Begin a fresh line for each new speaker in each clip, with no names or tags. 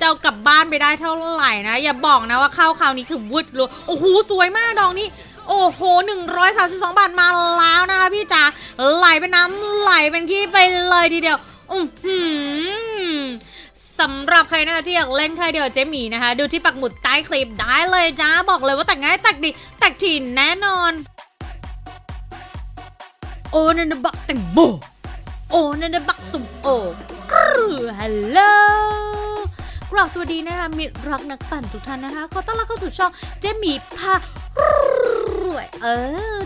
จะเอากลับบ้านไปได้เท่าไหร่นะ อย่าบอกนะว่าเข้าคราวนี้คือวุดรัวโอ้โหสวยมากดอกนี้ โอ้โห 132 บาทมาแล้วนะคะพี่จ๋าไหลเป็นน้ำไหลเป็นขี้ไปเลยทีเดียวอือหือสำหรับใครนะคะที่อยากเล่นใครเดียวเจมี่นะคะ ดูที่ปักหมุดใต้คลิปได้เลยจ้าบอกเลยว่าแต่งง่ายแต่งดีแต่งถิ่นแน่นอน โอ้นันนบักแตงโมโอ้นันนบักสุ่มโอฮัลโหล กราบสวัสดีนะคะมิตรรักนักปั่นทุกท่านนะคะขอต้อนรับเข้าสู่ช่องเจมี่พารวยเออ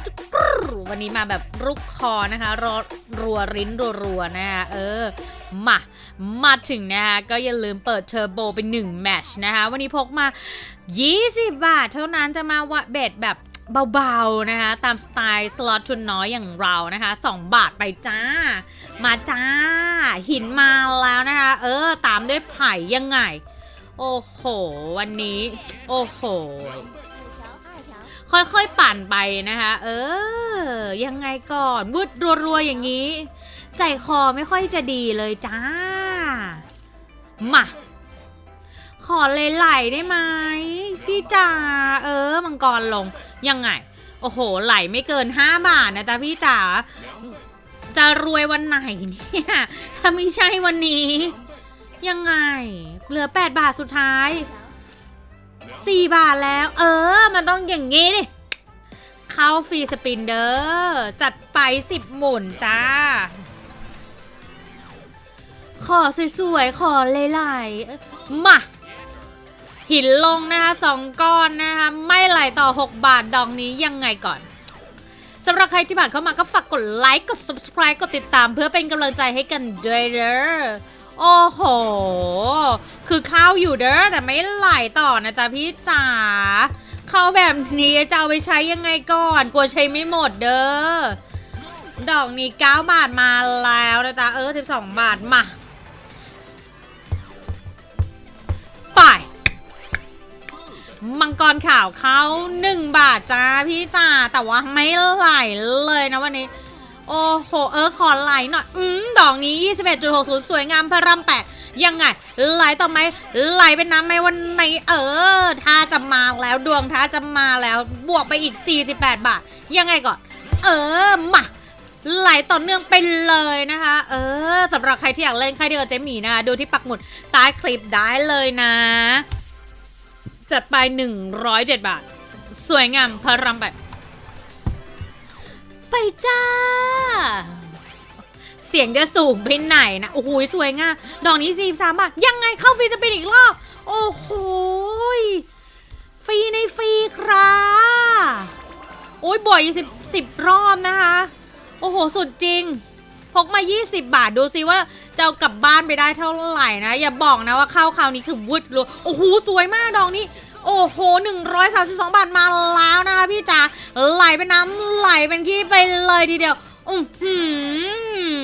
วันนี้มาแบบรุกคอนะคะรอรัวริ้นรัวๆนะคะเออมามาถึงนะคะก็อย่าลืมเปิดเทอร์โบไป1แมชนะคะวันนี้พกมา 20 บาท เท่านั้นจะมาวะเบ็ดแบบ เบาๆนะคะ ตามสไตล์สล็อตทุนน้อยอย่างเรานะคะ 2 บาทไปจ้า มาจ้า หินมาแล้วนะคะ เออ ตามด้วยไผ่ยังไง โอ้โห วันนี้ โอ้โห ค่อยๆปั่นไปนะคะ เออ ยังไงก่อนวืดรัวๆอย่างนี้ ใจคอไม่ค่อยจะดีเลยจ้า มาขอเลยไหลได้ไหม พี่จ๋าเออ มังกรลง ยังไง โอ้โห ไหลไม่เกิน 5 บาทนะจ๊ะพี่จ๋าจะรวยวันไหนเนี่ย ถ้าไม่ใช่วันนี้ ยังไง เหลือ 8 บาทสุดท้าย 4 บาทแล้ว เออ มันต้องอย่างงี้ดิ เข้าฟรีสปินเดอร์จัดไป 10 หมุนจ้า ขอสวยๆ ขอไหลๆมาหินลงนะคะสองก้อนนะคะ ไม่ ไหลต่อ 6 บาทดอกนี้ยังไงก่อนสำหรับใครที่ผ่านเข้ามาก็ฝากกดไลค์ กด subscribe กดติดตามเพื่อเป็นกำลังใจให้กันด้วยเด้อโอ้โห คือข้าวอยู่เด้อแต่ไม่ไหลต่อนะจ๊ะพี่จ๋าเข้าแบบนี้จะเอาไปใช้ยังไงก่อน กลัวใช้ไม่หมดเด้อดอกนี้ 9 บาทมาแล้วนะจ๊ะ เออ 12 บาทมา มังกรข่าวเขา1 บาทจ้าพี่จ๋าแต่ว่าไม่ไหลเลยนะวันนี้ โอ้โห เออขอไหลหน่อย อืมดอกนี้ 21.60 สวยงามพระรำแปดยังไง ไหลต่อไหมไหลเป็นน้ำไหมวันไหนเออถ้าจะมาแล้วดวงถ้าจะมาแล้วบวกไปอีก 48 บาท ยังไงก่อน เออมาไหลต่อเนื่องไปเลยนะคะ เออสำหรับใครที่อยากเล่นใครเดียวกับเจมี่นะคะดูที่ปักหมุดใต้คลิปได้เลยนะ จัดไป 107 บาท สวยงามพระรำแปไปจ้า เสียงจะสูงไปไหนนะ โอ้โหสวยงาม ดอกนี้สี่สามบาท ยังไงเข้าฟรีจะเป็นอีกรอบ โอ้โหฟรีในฟรีครับโอ้ยบ่อยสิบสิบรอบนะคะ โอ้โห สุดจริง พกมา 20 บาทดูซิว่าจะากลับบ้านไปได้เท่าไหร่นะ อย่าบอกนะว่าเข้าคราวนี้คือวุดรัวโอ้โหสวยมากดอกนี้ โอ้โห 132 บาทมาแล้วนะคะพี่จ๋าไหลเป็นน้ำไหลเป็นขี้ไปเลยทีเดียวอือหือ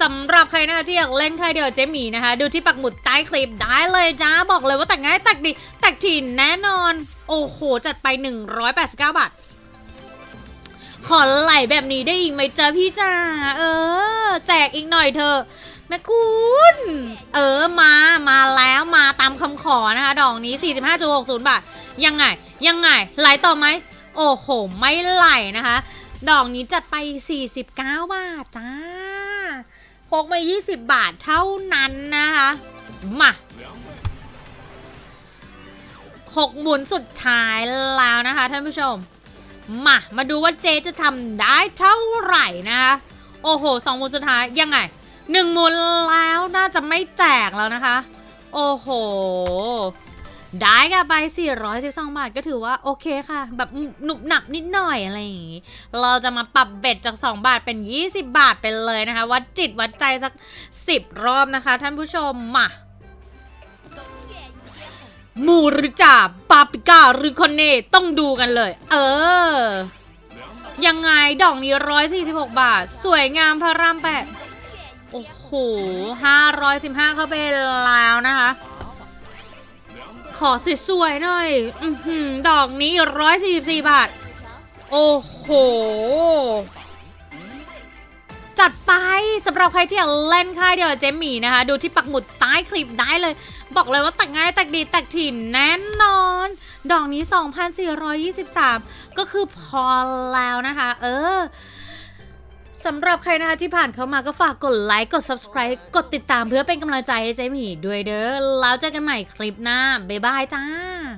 สำหรับใครนะคะที่อยากเล่นใครเดียวเจมี่นะคะ ดูที่ปักหมุดใต้คลิปได้เลยจ้าบอกเลยว่าแต่งง่ายแต่งดีแต่งถิ่นแน่นอน โอ้โห จัดไป 189 บาท ขอไหลแบบนี้ได้อีกไหมจ๊ะพี่จ๋าเออ แจกอีกหน่อยเถอแม่คุณเออมามาแล้วมาตามคำขอนะคะ ดอกนี้ 45.60 บาท ยังไง ยังไง ไหลต่อไหม โอ้โห ไม่ไหลนะคะ ดอกนี้จัดไป 49 บาทจ้าพกมา 20 บาทเท่านั้นนะคะ มาหกหมุนสุดท้ายแล้วนะคะท่านผู้ชม มา มาดูว่าเจจะทำได้เท่าไหร่นะคะ โอ้โหสองมุนสุดท้ายยังไงหนึ่งมุนแล้วน่าจะไม่แจกแล้วนะคะ โอ้โห ได้กันไป 412 บาทก็ถือว่าโอเคค่ะ แบบหนุบหนับนิดหน่อยอะไรอย่างงี้ เราจะมาปรับเบ็ดจาก 2 บาทเป็น 20 บาทไปเลยนะคะ วัดจิตวัดใจสัก 10 รอบนะคะท่านผู้ชมมา มูหรือจ่าปาปิก้าหรือคอนเน่ต้องดูกันเลย เออ ยังไงดอกนี้146บหกบาท สวยงามพระรามแปดโอ้โห515เข้าไปแล้วนะคะ ขอสวยๆหน่อยอือหือดอกนี้144บาท โอ้โห จัดไปสำหรับใครที่อยากเล่นค่ายเดียวเจมี่นะคะ ดูที่ปักหมุดใต้คลิปได้เลย บอกเลยว่าแตักง่ายแตักดีแตักถิ่นแน่นอน ดอกนี้ 2,423 ก็คือพอแล้วนะคะ เออสำหรับใครนะคะที่ผ่านเข้ามาก็ฝากกดไลค์กด subscribe กดติดตามเพื่อเป็นกำลังใจให้เจมี่ด้วยเด้อแล้วเจอกันใหม่คลิปหน้า บ๊ายบายจ้า